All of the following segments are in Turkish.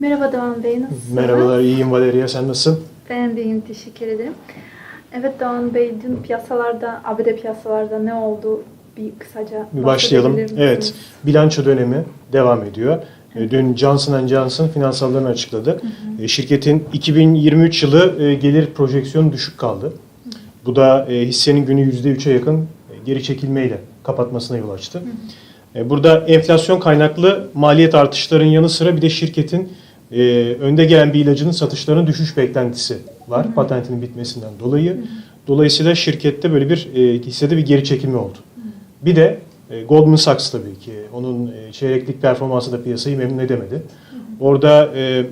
Merhaba Doğan Bey, nasılsınız? Merhabalar, iyiyim Valeria. Sen nasılsın? Ben de iyiyim, teşekkür ederim. Evet Doğan Bey, dün piyasalarda, ABD piyasalarda ne oldu? Bir kısaca Bir başlayalım. Evet, bilanço dönemi devam ediyor. E, Dün Johnson Johnson finansallarını açıkladı. E, Şirketin 2023 yılı e, gelir projeksiyonu düşük kaldı. Bu da hissenin günü %3'e yakın geri çekilmeyle kapatmasına yol açtı. E, Burada enflasyon kaynaklı maliyet artışların yanı sıra bir de şirketin e, önde gelen bir ilacının satışlarının düşüş beklentisi var patentinin bitmesinden dolayı. Dolayısıyla şirkette böyle bir e, hissede bir geri çekilme oldu. Bir de e, Goldman Sachs tabii ki onun e, çeyreklik performansı da piyasayı memnun edemedi. Orada e,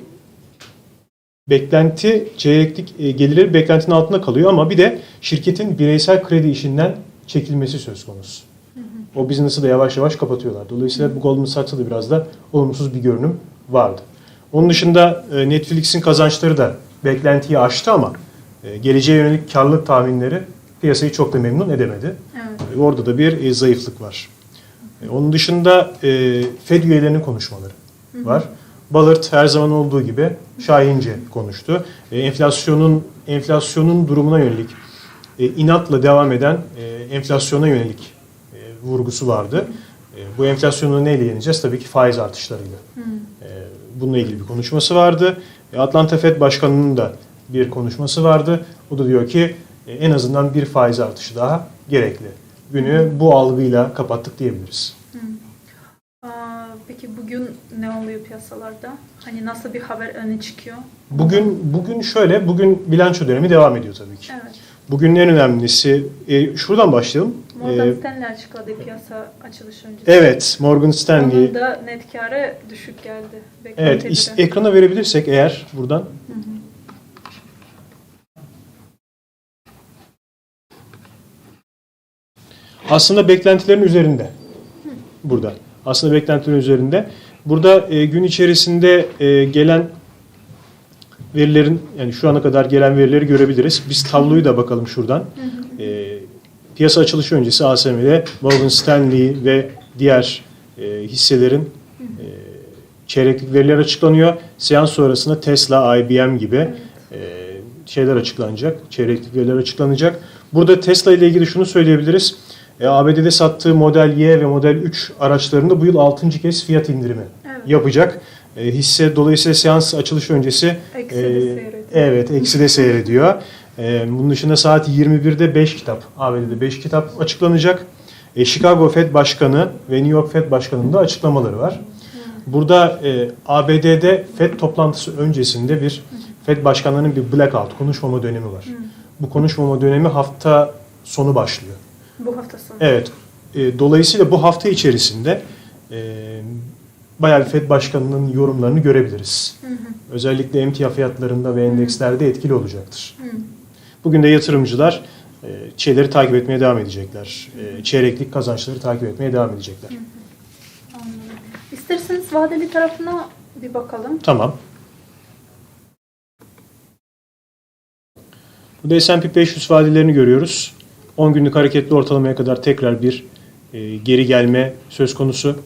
beklenti çeyreklik e, gelirleri beklentinin altında kalıyor ama bir de şirketin bireysel kredi işinden çekilmesi söz konusu. O business'ı da yavaş yavaş kapatıyorlar. Dolayısıyla bu Goldman Sachs'ta da biraz da olumsuz bir görünüm vardı. Onun dışında e, Netflix'in kazançları da beklentiyi aştı ama e, geleceğe yönelik karlılık tahminleri piyasayı çok da memnun edemedi. Evet. E, Orada da bir zayıflık var. Onun dışında Fed üyelerinin konuşmaları var. Ballard her zaman olduğu gibi şahince konuştu. Enflasyonun enflasyonun durumuna yönelik inatla devam eden enflasyona yönelik vurgusu vardı. Bu enflasyonu neyle yeneceğiz? Tabii ki faiz artışlarıyla. E, Bununla ilgili bir konuşması vardı. E, Atlanta Fed Başkanı'nın da bir konuşması vardı. O da diyor ki e, en azından bir faiz artışı daha gerekli. Günü bu algıyla kapattık diyebiliriz. Aa, peki bugün ne oluyor piyasalarda? Hani nasıl bir haber öne çıkıyor? Bugün bugün şöyle, bugün bilanço dönemi devam ediyor tabii ki. Evet. Bugün en önemlisi, e, şuradan başlayalım. Morgan E, Stanley açıkladı piyasa açılış öncesi. evet, Morgan Stanley. Onun da net karı düşük geldi. Evet, is- göre. ekrana verebilirsek eğer buradan. Aslında beklentilerin üzerinde. Burada. Aslında beklentilerin üzerinde. Burada e, gün içerisinde e, gelen verilerin yani şu ana kadar gelen verileri görebiliriz. Biz tabloyu da bakalım şuradan. E, piyasa açılışı öncesi ASM'de Morgan Stanley ve diğer e, hisselerin e, çeyreklik veriler açıklanıyor. Seans sonrasında Tesla, IBM gibi e, şeyler açıklanacak. Çeyreklik veriler açıklanacak. Burada Tesla ile ilgili şunu söyleyebiliriz. E, ABD'de sattığı Model Y ve Model 3 araçlarında bu yıl 6. kez fiyat indirimi Evet. yapacak. E, hisse dolayısıyla seans açılışı öncesi Eksi de e, seyrediyor. evet eksi de seyrediyor. E, bunun dışında saat 21'de 5 kitap ABD'de 5 kitap açıklanacak. E, Chicago Fed Başkanı ve New York Fed Başkanı'nın da açıklamaları var. Burada e, ABD'de Fed toplantısı öncesinde bir Fed başkanlarının bir blackout konuşmama dönemi var. Bu konuşmama dönemi hafta sonu başlıyor. Bu hafta sonu. Evet. E, dolayısıyla bu hafta içerisinde e, bayağı bir Fed başkanının yorumlarını görebiliriz. Özellikle emtia fiyatlarında ve endekslerde etkili olacaktır. Bugün de yatırımcılar e, şeyleri takip etmeye devam edecekler. E, çeyreklik kazançları takip etmeye devam edecekler. Anladım. İsterseniz vadeli tarafına bir bakalım. Tamam. Burada S&P 500 vadelerini görüyoruz. 10 günlük hareketli ortalamaya kadar tekrar bir e, geri gelme söz konusu.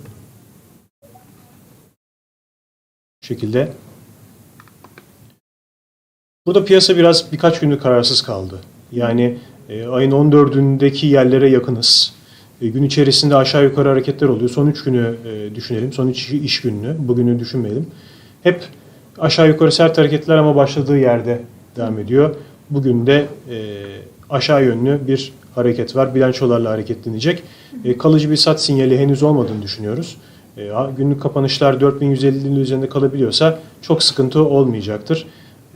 Bu şekilde. Burada piyasa biraz birkaç günlük kararsız kaldı. Yani e, ayın 14'ündeki yerlere yakınız. E, gün içerisinde aşağı yukarı hareketler oluyor. Son 3 günü e, düşünelim. Son 3 iş gününü. Bugünü düşünmeyelim. Hep aşağı yukarı sert hareketler ama başladığı yerde devam ediyor. Bugün de e, aşağı yönlü bir hareket var. Bilançolarla hareketlenecek. E, kalıcı bir sat sinyali henüz olmadığını düşünüyoruz. E, günlük kapanışlar 4150'nin üzerinde kalabiliyorsa çok sıkıntı olmayacaktır.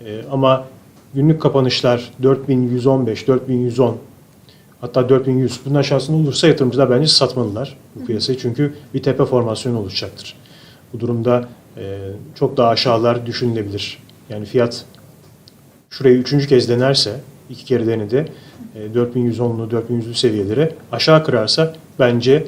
E, ama günlük kapanışlar 4115, 4110 hatta 4100 bunun aşağısında olursa yatırımcılar bence satmalılar bu piyasayı. Çünkü bir tepe formasyonu oluşacaktır. Bu durumda e, çok daha aşağılar düşünülebilir. Yani fiyat şurayı üçüncü kez denerse, iki kere denedi, e, 4110'lu, 4100'lü seviyeleri aşağı kırarsa bence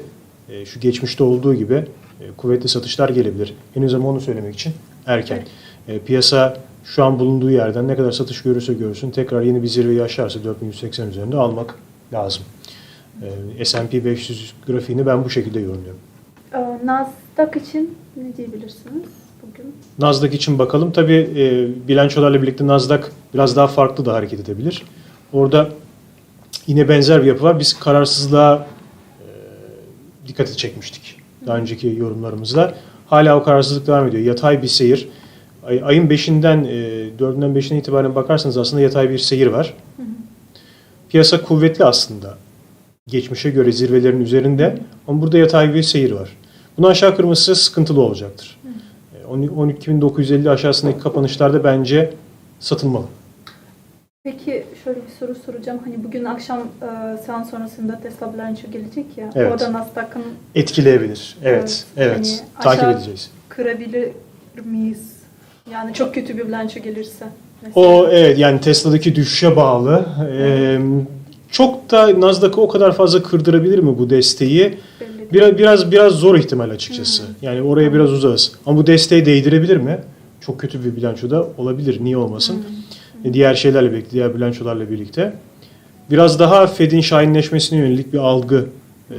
e, şu geçmişte olduğu gibi e, kuvvetli satışlar gelebilir. Henüz ama onu söylemek için erken. E, piyasa şu an bulunduğu yerden ne kadar satış görürse görsün tekrar yeni bir zirveyi aşarsa 4180 üzerinde almak lazım. E, S&P 500 grafiğini ben bu şekilde yorumluyorum. Ee, Nasdaq için ne diyebilirsiniz bugün? Nasdaq için bakalım. Tabii e, bilançolarla birlikte Nasdaq biraz daha farklı da hareket edebilir. Orada yine benzer bir yapı var. Biz kararsızlığa e, dikkati çekmiştik daha önceki yorumlarımızda. Hala o kararsızlık devam ediyor. Yatay bir seyir. Ay, ayın 5'inden, e, 4'ünden 5'ine itibaren bakarsanız aslında yatay bir seyir var. Piyasa kuvvetli aslında. Geçmişe göre zirvelerin üzerinde ama burada yatay bir seyir var. Bunu aşağı kırması sıkıntılı olacaktır. E, 12.950 aşağısındaki kapanışlarda bence satılmalı. Peki şöyle bir soru soracağım. Hani bugün akşam e, seans sonrasında Tesla bilanço gelecek ya. Evet. Orada Nasdaq'ın Etkileyebilir. Evet, Evet, evet. hani Takip edeceğiz. kırabilir miyiz? Yani çok kötü bir bilanço gelirse. mesela. O evet yani Tesla'daki düşüşe bağlı. Ee, çok da Nasdaq'ı o kadar fazla kırdırabilir mi bu desteği? Biraz biraz biraz zor ihtimal açıkçası. Yani oraya biraz uzağız. Ama bu desteği değdirebilir mi? Çok kötü bir bilançoda olabilir. Niye olmasın? E, Diğer şeylerle birlikte, diğer bilançolarla birlikte. Biraz daha Fed'in şahinleşmesine yönelik bir algı e,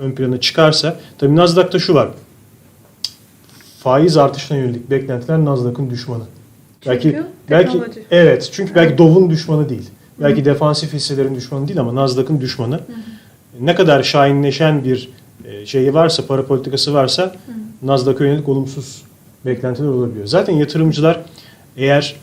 ön plana çıkarsa. Tabii Nasdaq'ta şu var. Faiz artışına yönelik beklentiler Nasdaq'ın düşmanı. belki Çünkü belki teknoloji. evet çünkü belki Dov'un düşmanı değil. Belki defansif hisselerin düşmanı değil ama Nasdaq'ın düşmanı. Ne kadar şahinleşen bir e, şeyi varsa, para politikası varsa Nasdaq'a yönelik olumsuz beklentiler olabiliyor. Zaten yatırımcılar eğer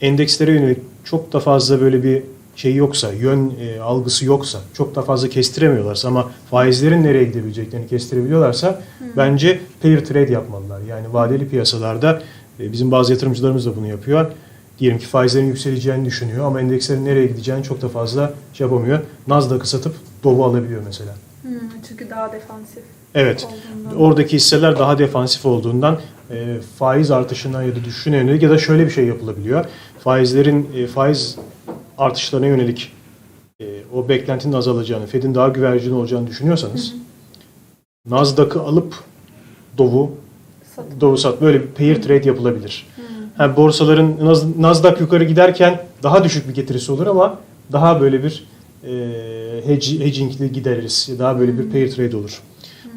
endekslere yönelik çok da fazla böyle bir şey yoksa, yön e, algısı yoksa, çok da fazla kestiremiyorlarsa ama faizlerin nereye gidebileceklerini kestirebiliyorlarsa bence pair trade yapmalılar. Yani vadeli piyasalarda e, bizim bazı yatırımcılarımız da bunu yapıyor. Diyelim ki faizlerin yükseleceğini düşünüyor ama endekslerin nereye gideceğini çok da fazla şey yapamıyor. Nasdaq'ı satıp Dov'u alabiliyor mesela. Hmm, çünkü daha defansif Evet. olduğundan. Oradaki hisseler daha defansif olduğundan e, faiz artışına ya da düşüşüne yönelik ya da şöyle bir şey yapılabiliyor. Faizlerin e, faiz artışlarına yönelik e, o beklentinin azalacağını, Fed'in daha güvercin olacağını düşünüyorsanız Nasdaq'ı alıp Dov'u Satın. Dov'u sat böyle bir pair trade yapılabilir. Ha, borsaların Naz- Nasdaq yukarı giderken daha düşük bir getirisi olur ama daha böyle bir e, hedgingli gideriz. Daha böyle bir pair trade olur.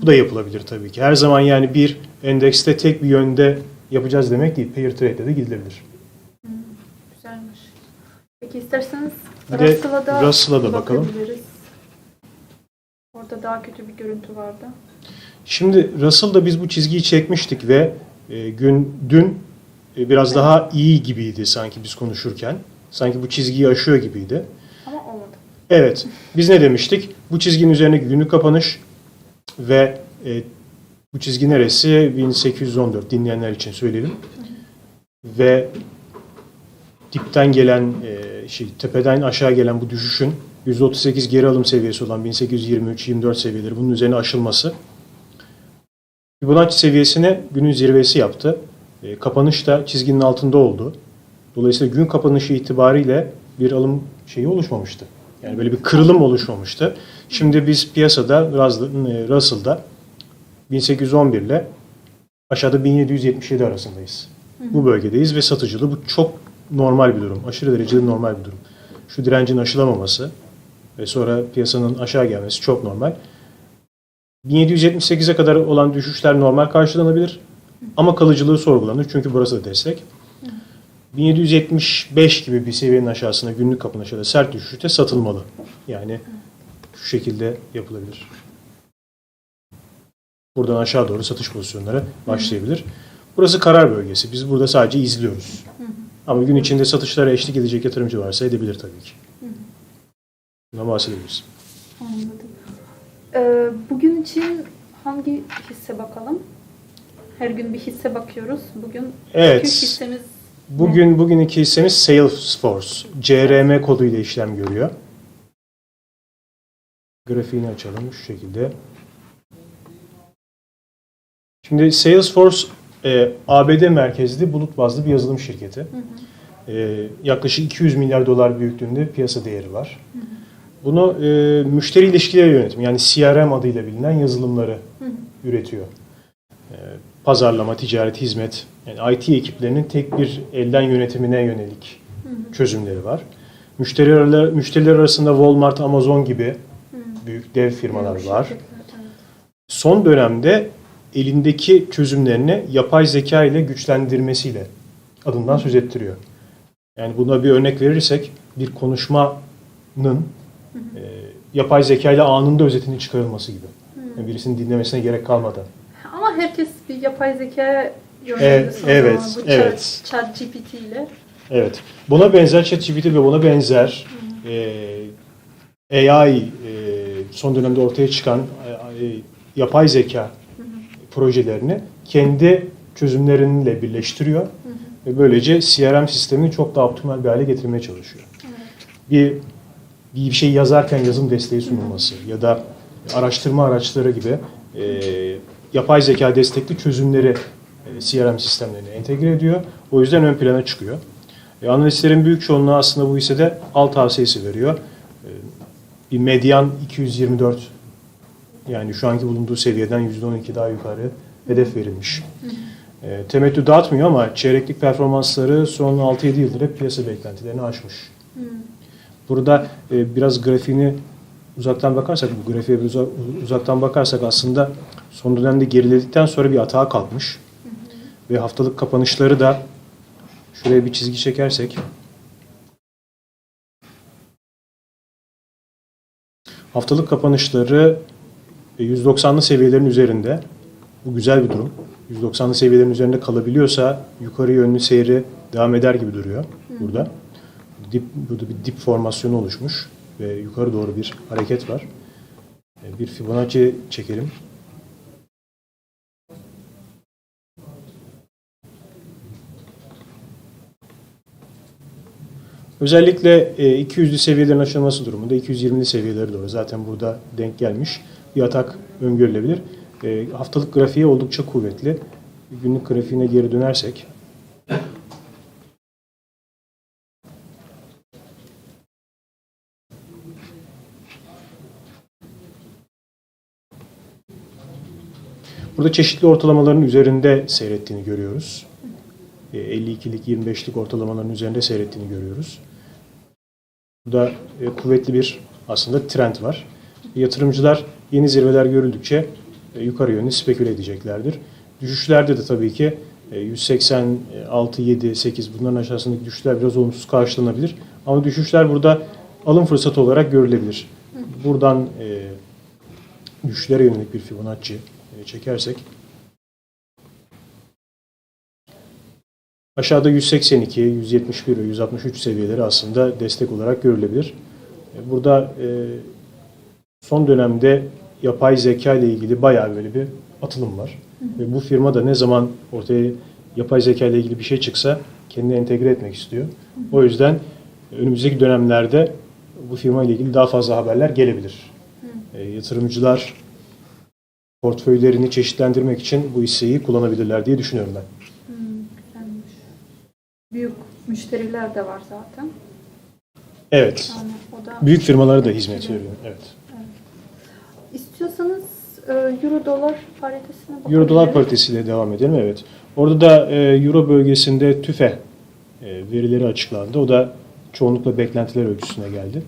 Bu da yapılabilir tabii ki. Her zaman yani bir endekste tek bir yönde yapacağız demek değil. Pair trade'de de gidilebilir. Peki isterseniz Bir de Russell'a da, Russell'a da bakalım. bakabiliriz. Orada daha kötü bir görüntü vardı. Şimdi Russell'da biz bu çizgiyi çekmiştik ve e, gün dün e, biraz daha iyi gibiydi sanki biz konuşurken. Sanki bu çizgiyi aşıyor gibiydi. Ama olmadı. Evet. Biz ne demiştik? Bu çizginin üzerindeki günlük kapanış ve e, bu çizgi neresi? 1814 dinleyenler için söyleyelim. Ve dipten gelen e, şey tepeden aşağı gelen bu düşüşün %38 geri alım seviyesi olan 1823-24 seviyeleri bunun üzerine aşılması. Fibonacci seviyesine günün zirvesi yaptı. E, kapanış da çizginin altında oldu. Dolayısıyla gün kapanışı itibariyle bir alım şeyi oluşmamıştı. Yani böyle bir kırılım oluşmamıştı. Şimdi biz piyasada e, Russell'da 1811 ile aşağıda 1777 arasındayız. Bu bölgedeyiz ve satıcılı bu çok normal bir durum. Aşırı derecede normal bir durum. Şu direncin aşılamaması ve sonra piyasanın aşağı gelmesi çok normal. 1778'e kadar olan düşüşler normal karşılanabilir ama kalıcılığı sorgulanır çünkü burası da destek. 1775 gibi bir seviyenin aşağısına günlük kapanışa da sert düşüşte satılmalı. Yani şu şekilde yapılabilir. Buradan aşağı doğru satış pozisyonları başlayabilir. Burası karar bölgesi. Biz burada sadece izliyoruz. Ama gün içinde satışlara eşlik edecek yatırımcı varsa edebilir tabii ki. Buna bahsedebiliriz. Anladım. Ee, bugün için hangi hisse bakalım? Her gün bir hisse bakıyoruz. Bugün Evet. ilk hissemiz Bugün bugün iki hissemiz Salesforce. CRM koduyla işlem görüyor. Grafiğini açalım şu şekilde. Şimdi Salesforce e, ABD merkezli bulut bazlı bir yazılım şirketi. E, yaklaşık 200 milyar dolar büyüklüğünde piyasa değeri var. Bunu e, müşteri ilişkileri yönetimi yani CRM adıyla bilinen yazılımları üretiyor. E, pazarlama, ticaret, hizmet yani IT ekiplerinin tek bir elden yönetimine yönelik çözümleri var. Müşteriler, müşteriler arasında Walmart, Amazon gibi büyük dev firmalar büyük var. şirketler, evet. Son dönemde elindeki çözümlerini yapay zeka ile güçlendirmesiyle adından söz ettiriyor. Yani buna bir örnek verirsek bir konuşmanın e, yapay zeka ile anında özetinin çıkarılması gibi. Yani birisinin dinlemesine gerek kalmadan. Ama herkes bir yapay zeka son evet, zaman bu evet. Chat, chat GPT ile. Evet. Buna benzer ChatGPT ve buna benzer e, AI e, son dönemde ortaya çıkan e, e, yapay zeka projelerini kendi çözümleriyle birleştiriyor ve böylece CRM sistemini çok daha optimal bir hale getirmeye çalışıyor. Bir bir şey yazarken yazım desteği sunulması ya da araştırma araçları gibi e, yapay zeka destekli çözümleri e, CRM sistemlerine entegre ediyor. O yüzden ön plana çıkıyor. E, analistlerin büyük çoğunluğu aslında bu hissede al tavsiyesi veriyor. E, bir medyan 224 yani şu anki bulunduğu seviyeden %12 daha yukarı hedef verilmiş. E, temettü dağıtmıyor ama çeyreklik performansları son 6-7 yıldır hep piyasa beklentilerini aşmış. Burada e, biraz grafiğini uzaktan bakarsak, bu grafiğe uza- uzaktan bakarsak aslında son dönemde geriledikten sonra bir atağa kalkmış. Ve haftalık kapanışları da şuraya bir çizgi çekersek haftalık kapanışları 190'lı seviyelerin üzerinde. Bu güzel bir durum. 190'lı seviyelerin üzerinde kalabiliyorsa yukarı yönlü seyri devam eder gibi duruyor burada. Dip, burada bir dip formasyonu oluşmuş ve yukarı doğru bir hareket var. E, Bir Fibonacci çekelim. Özellikle e, 200'lü seviyelerin aşılması durumunda 220'li seviyeleri doğru zaten burada denk gelmiş bir atak öngörülebilir. E, Haftalık grafiği oldukça kuvvetli. Günlük grafiğine geri dönersek Burada çeşitli ortalamaların üzerinde seyrettiğini görüyoruz. E, 52'lik, 25'lik ortalamaların üzerinde seyrettiğini görüyoruz. Burada e, kuvvetli bir aslında trend var. Yatırımcılar yeni zirveler görüldükçe e, yukarı yönlü speküle edeceklerdir. Düşüşlerde de tabii ki e, 186, 7, 8 bunların aşağısındaki düşüşler biraz olumsuz karşılanabilir. Ama düşüşler burada alım fırsatı olarak görülebilir. Buradan e, düşüşlere yönelik bir Fibonacci e, çekersek aşağıda 182, 171 ve 163 seviyeleri aslında destek olarak görülebilir. Burada son dönemde yapay zeka ile ilgili bayağı böyle bir atılım var. Ve bu firma da ne zaman ortaya yapay zeka ile ilgili bir şey çıksa kendini entegre etmek istiyor. O yüzden önümüzdeki dönemlerde bu firma ile ilgili daha fazla haberler gelebilir. E, yatırımcılar portföylerini çeşitlendirmek için bu hisseyi kullanabilirler diye düşünüyorum ben. Güzelmiş. Büyük müşteriler de var zaten. Evet. Yani o da Büyük firmalara da hizmet veriyor. Evet. Euro dolar paritesine bakabiliriz. Euro dolar paritesiyle devam edelim. Evet. Orada da e, Euro bölgesinde TÜFE e, verileri açıklandı. O da çoğunlukla beklentiler ölçüsüne geldi.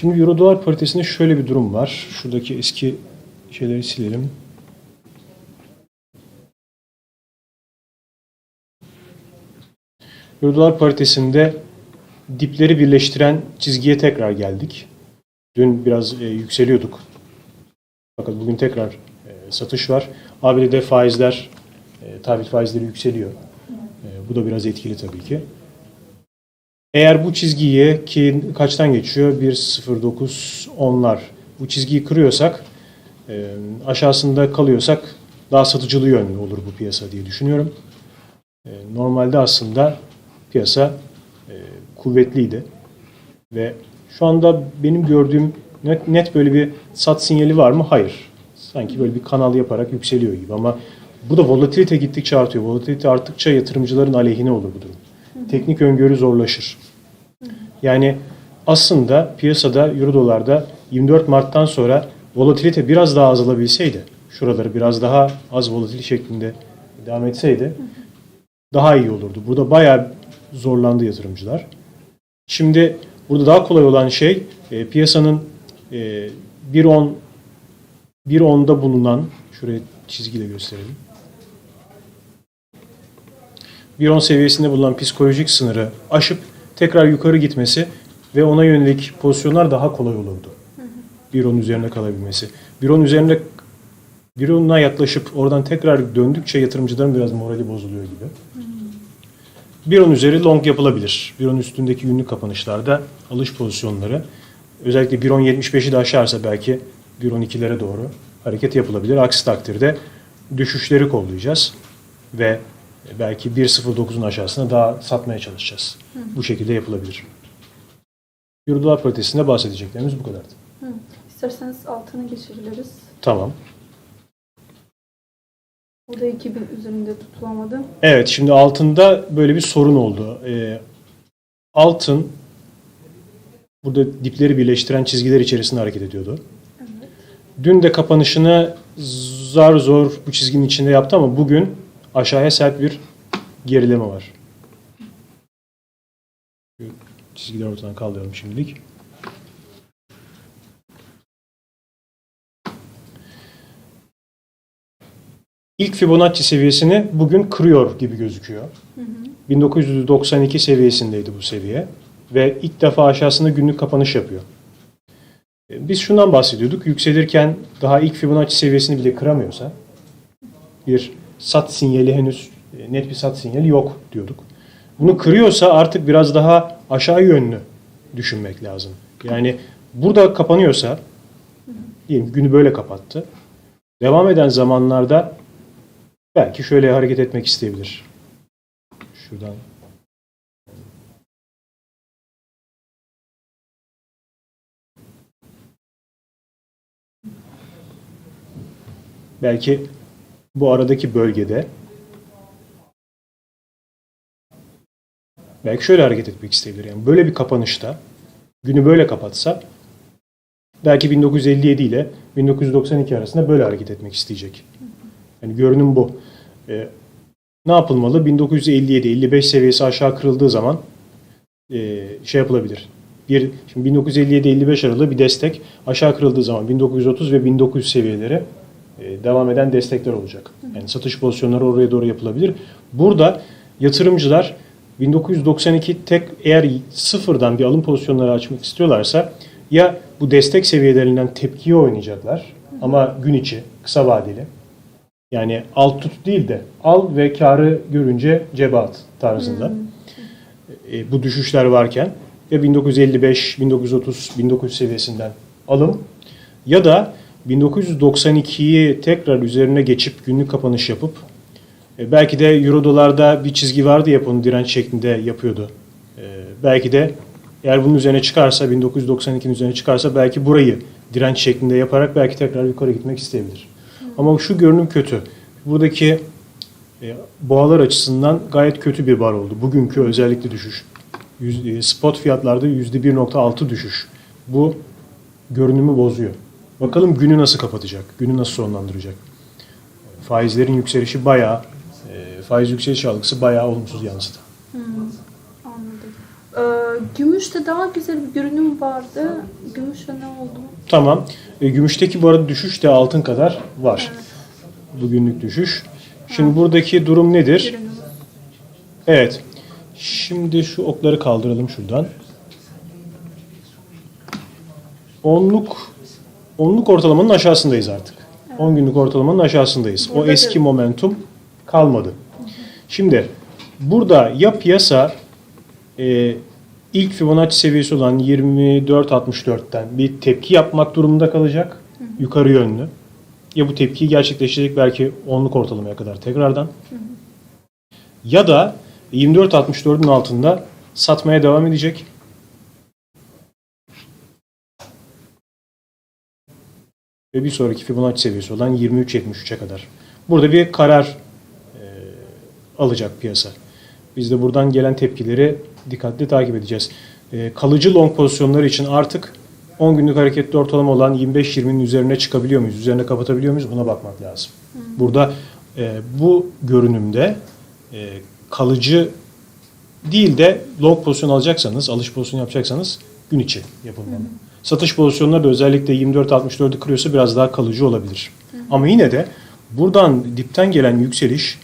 Şimdi Euro dolar paritesinde şöyle bir durum var. Şuradaki eski şeyleri silelim. Euro dolar paritesinde dipleri birleştiren çizgiye tekrar geldik. Dün biraz e, yükseliyorduk. Fakat bugün tekrar e, satış var. ABD'de faizler, e, tahvil faizleri yükseliyor. E, bu da biraz etkili tabii ki. Eğer bu çizgiyi ki kaçtan geçiyor? 1.09 onlar. Bu çizgiyi kırıyorsak, e, aşağısında kalıyorsak daha satıcılı yönlü olur bu piyasa diye düşünüyorum. E, normalde aslında piyasa kuvvetliydi. Ve şu anda benim gördüğüm net, net böyle bir sat sinyali var mı? Hayır. Sanki böyle bir kanal yaparak yükseliyor gibi ama bu da volatilite gittikçe artıyor. Volatilite arttıkça yatırımcıların aleyhine olur bu durum. Teknik öngörü zorlaşır. Yani aslında piyasada euro dolarda 24 Mart'tan sonra volatilite biraz daha azalabilseydi, şuraları biraz daha az volatil şeklinde devam etseydi daha iyi olurdu. Burada bayağı zorlandı yatırımcılar. Şimdi Burada daha kolay olan şey e, piyasanın e, 1.10 1.10'da bulunan şuraya çizgiyle gösterelim. 1.10 seviyesinde bulunan psikolojik sınırı aşıp tekrar yukarı gitmesi ve ona yönelik pozisyonlar daha kolay olurdu. 1.10 üzerinde kalabilmesi. 1.10 üzerinde 1.10'a yaklaşıp oradan tekrar döndükçe yatırımcıların biraz morali bozuluyor gibi. 1.10 üzeri long yapılabilir. 1.10 üstündeki günlük kapanışlarda alış pozisyonları özellikle 1.10.75'i de aşarsa belki 1.12'lere doğru hareket yapılabilir. Aksi takdirde düşüşleri kollayacağız ve belki 1.09'un aşağısına daha satmaya çalışacağız. Bu şekilde yapılabilir. Euro dolar paritesinde bahsedeceklerimiz bu kadardı. Hı. İsterseniz altını geçebiliriz. Tamam. Burada 2000 üzerinde tutulamadı. Evet, şimdi altında böyle bir sorun oldu. Ee, altın burada dipleri birleştiren çizgiler içerisinde hareket ediyordu. Evet. Dün de kapanışını zar zor bu çizginin içinde yaptı ama bugün aşağıya sert bir gerileme var. Çizgileri ortadan kaldıralım şimdilik. İlk Fibonacci seviyesini bugün kırıyor gibi gözüküyor. 1992 seviyesindeydi bu seviye ve ilk defa aşağısında günlük kapanış yapıyor. E, Biz şundan bahsediyorduk. Yükselirken daha ilk Fibonacci seviyesini bile kıramıyorsa bir sat sinyali henüz e, net bir sat sinyali yok diyorduk. Bunu kırıyorsa artık biraz daha aşağı yönlü düşünmek lazım. Yani burada kapanıyorsa diyelim günü böyle kapattı. Devam eden zamanlarda belki şöyle hareket etmek isteyebilir. Şuradan belki bu aradaki bölgede belki şöyle hareket etmek isteyebilir. Yani böyle bir kapanışta günü böyle kapatsa belki 1957 ile 1992 arasında böyle hareket etmek isteyecek. Yani görünüm bu. Ee, ne yapılmalı? 1957-55 seviyesi aşağı kırıldığı zaman e, şey yapılabilir. Bir, şimdi 1957-55 aralığı bir destek aşağı kırıldığı zaman 1930 ve 1900 seviyeleri e, devam eden destekler olacak. Yani satış pozisyonları oraya doğru yapılabilir. Burada yatırımcılar 1992 tek eğer sıfırdan bir alım pozisyonları açmak istiyorlarsa ya bu destek seviyelerinden tepkiye oynayacaklar ama gün içi kısa vadeli yani al tut değil de al ve karı görünce cebe at tarzında. E, bu düşüşler varken ya 1955, 1930, 1900 seviyesinden alım ya da 1992'yi tekrar üzerine geçip günlük kapanış yapıp e, belki de euro dolarda bir çizgi vardı ya onu direnç şeklinde yapıyordu. E, belki de eğer bunun üzerine çıkarsa 1992'nin üzerine çıkarsa belki burayı direnç şeklinde yaparak belki tekrar yukarı gitmek isteyebilir. Ama şu görünüm kötü. Buradaki e, boğalar açısından gayet kötü bir bar oldu. Bugünkü özellikle düşüş. Yüz- e, spot fiyatlarda %1.6 düşüş. Bu görünümü bozuyor. Bakalım günü nasıl kapatacak? Günü nasıl sonlandıracak? Faizlerin yükselişi bayağı, e, faiz yükseliş algısı bayağı olumsuz yansıdı. Anladım. Ee, gümüşte daha güzel bir görünüm vardı. Gümüşte ne oldu? Tamam. E, gümüşteki bu arada düşüş de altın kadar var. Bugünlük düşüş. Şimdi buradaki durum nedir? Görünüm. Evet. Şimdi şu okları kaldıralım şuradan. Onluk onluk ortalamanın aşağısındayız artık. 10 günlük ortalamanın aşağısındayız. O Burada da- eski momentum kalmadı. Şimdi burada ya piyasa e, ilk Fibonacci seviyesi olan 24.64'ten bir tepki yapmak durumunda kalacak. Yukarı yönlü. Ya bu tepkiyi gerçekleştirecek belki onluk ortalamaya kadar tekrardan. Ya da 24.64'ün altında satmaya devam edecek. Ve bir sonraki Fibonacci seviyesi olan 23.73'e kadar. Burada bir karar e, alacak piyasa. Biz de buradan gelen tepkileri dikkatli takip edeceğiz. E, kalıcı long pozisyonları için artık 10 günlük hareketli ortalama olan 25-20'nin üzerine çıkabiliyor muyuz? Üzerine kapatabiliyor muyuz? Buna bakmak lazım. Burada e, bu görünümde e, kalıcı değil de long pozisyon alacaksanız, alış pozisyonu yapacaksanız gün içi yapılmalı. Satış pozisyonları da özellikle 24-64'ü kırıyorsa biraz daha kalıcı olabilir. Ama yine de buradan dipten gelen yükseliş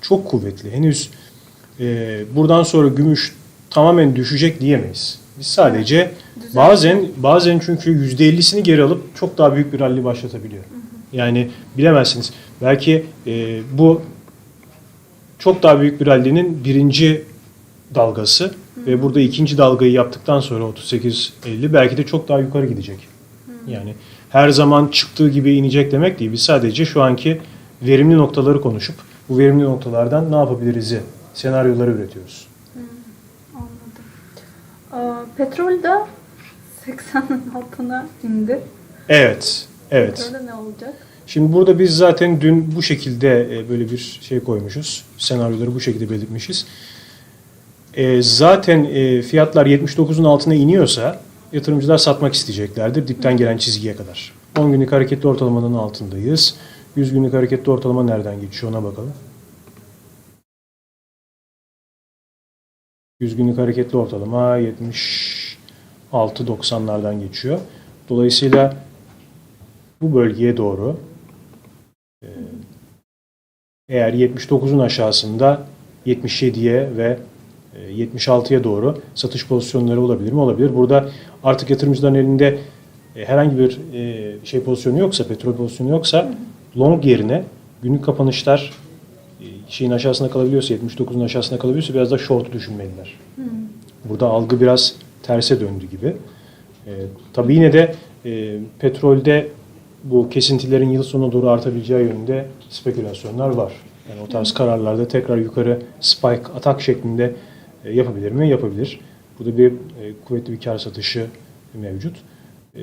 çok kuvvetli. Henüz e, buradan sonra gümüş tamamen düşecek diyemeyiz. Biz sadece Düzeltme. bazen bazen çünkü %50'sini geri alıp çok daha büyük bir rally başlatabiliyor. Yani bilemezsiniz. Belki e, bu çok daha büyük bir rally'nin birinci dalgası ve burada ikinci dalgayı yaptıktan sonra 38-50 belki de çok daha yukarı gidecek. Yani her zaman çıktığı gibi inecek demek değil. Biz sadece şu anki verimli noktaları konuşup bu verimli noktalardan ne yapabiliriz'i senaryoları üretiyoruz. Petrol de 80'in altına indi. Evet, evet. Petrolde ne olacak? Şimdi burada biz zaten dün bu şekilde e, böyle bir şey koymuşuz. Senaryoları bu şekilde belirtmişiz. E, Zaten e, fiyatlar 79'un altına iniyorsa yatırımcılar satmak isteyeceklerdir dipten gelen çizgiye kadar. 10 günlük hareketli ortalamanın altındayız. 100 günlük hareketli ortalama nereden geçiyor ona bakalım. 100 günlük hareketli ortalama 76-90'lardan geçiyor. Dolayısıyla bu bölgeye doğru e, eğer 79'un aşağısında 77'ye ve e, 76'ya doğru satış pozisyonları olabilir mi? Olabilir. Burada artık yatırımcıların elinde e, herhangi bir e, şey pozisyonu yoksa, petrol pozisyonu yoksa long yerine günlük kapanışlar e, şeyin aşağısında kalabiliyorsa, 79'un aşağısında kalabiliyorsa biraz da short düşünmeliler. Burada algı biraz terse döndü gibi. E, tabii yine de e, petrolde bu kesintilerin yıl sonuna doğru artabileceği yönünde spekülasyonlar var. Yani o tarz kararlarda tekrar yukarı spike atak şeklinde e, yapabilir mi? Yapabilir. Burada bir e, kuvvetli bir kar satışı mevcut. E,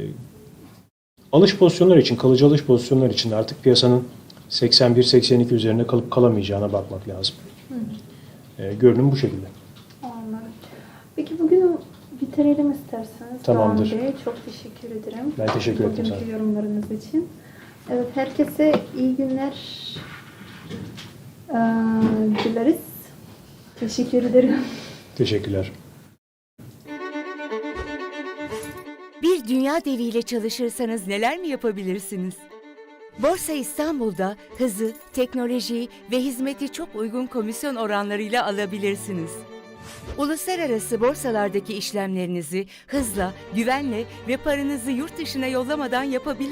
alış pozisyonları için, kalıcı alış pozisyonları için artık piyasanın 81-82 üzerine kalıp kalamayacağına bakmak lazım. E, görünüm bu şekilde. Anladım. Peki bugün bitirelim isterseniz. Tamamdır. Doğan Bey, çok teşekkür ederim. Ben teşekkür ettim Bugünkü sana. yorumlarınız için. Evet, herkese iyi günler eee, dileriz. Teşekkür ederim. Teşekkürler. Bir dünya deviyle çalışırsanız neler mi yapabilirsiniz? Borsa İstanbul'da hızı, teknolojiyi ve hizmeti çok uygun komisyon oranlarıyla alabilirsiniz. Uluslararası borsalardaki işlemlerinizi hızla, güvenle ve paranızı yurt dışına yollamadan yapabilirsiniz.